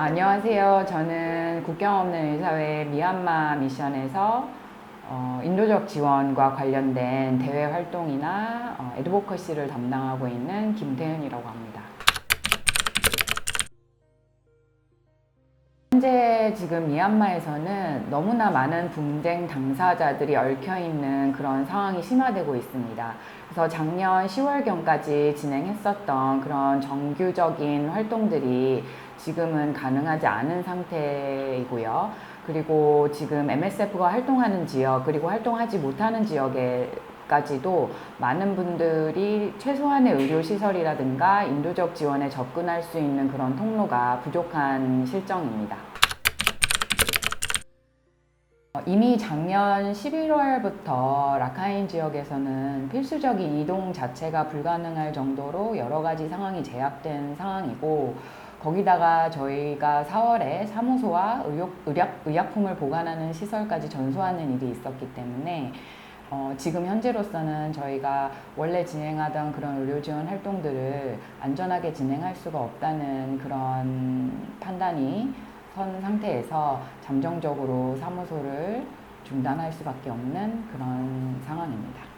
안녕하세요. 저는 국경 없는 의사회 미얀마 미션에서 어, 인도적 지원과 관련된 대외 활동이나 어, 에드보커시를 담당하고 있는 김태은이라고 합니다. 현재 지금 미얀마에서는 너무나 많은 분쟁 당사자들이 얽혀 있는 그런 상황이 심화되고 있습니다. 그래서 작년 10월경까지 진행했었던 그런 정규적인 활동들이 지금은 가능하지 않은 상태이고요. 그리고 지금 MSF가 활동하는 지역, 그리고 활동하지 못하는 지역에 까지도 많은 분들이 최소한의 의료시설이라든가 인도적 지원에 접근할 수 있는 그런 통로가 부족한 실정입니다. 어, 이미 작년 11월부터 라카인 지역에서는 필수적인 이동 자체가 불가능할 정도로 여러 가지 상황이 제약된 상황이고 거기다가 저희가 4월에 사무소와 의료, 의약, 의약품을 보관하는 시설까지 전소하는 일이 있었기 때문에 어, 지금 현재로서는 저희가 원래 진행하던 그런 의료 지원 활동들을 안전하게 진행할 수가 없다는 그런 판단이 선 상태에서 잠정적으로 사무소를 중단할 수밖에 없는 그런 상황입니다.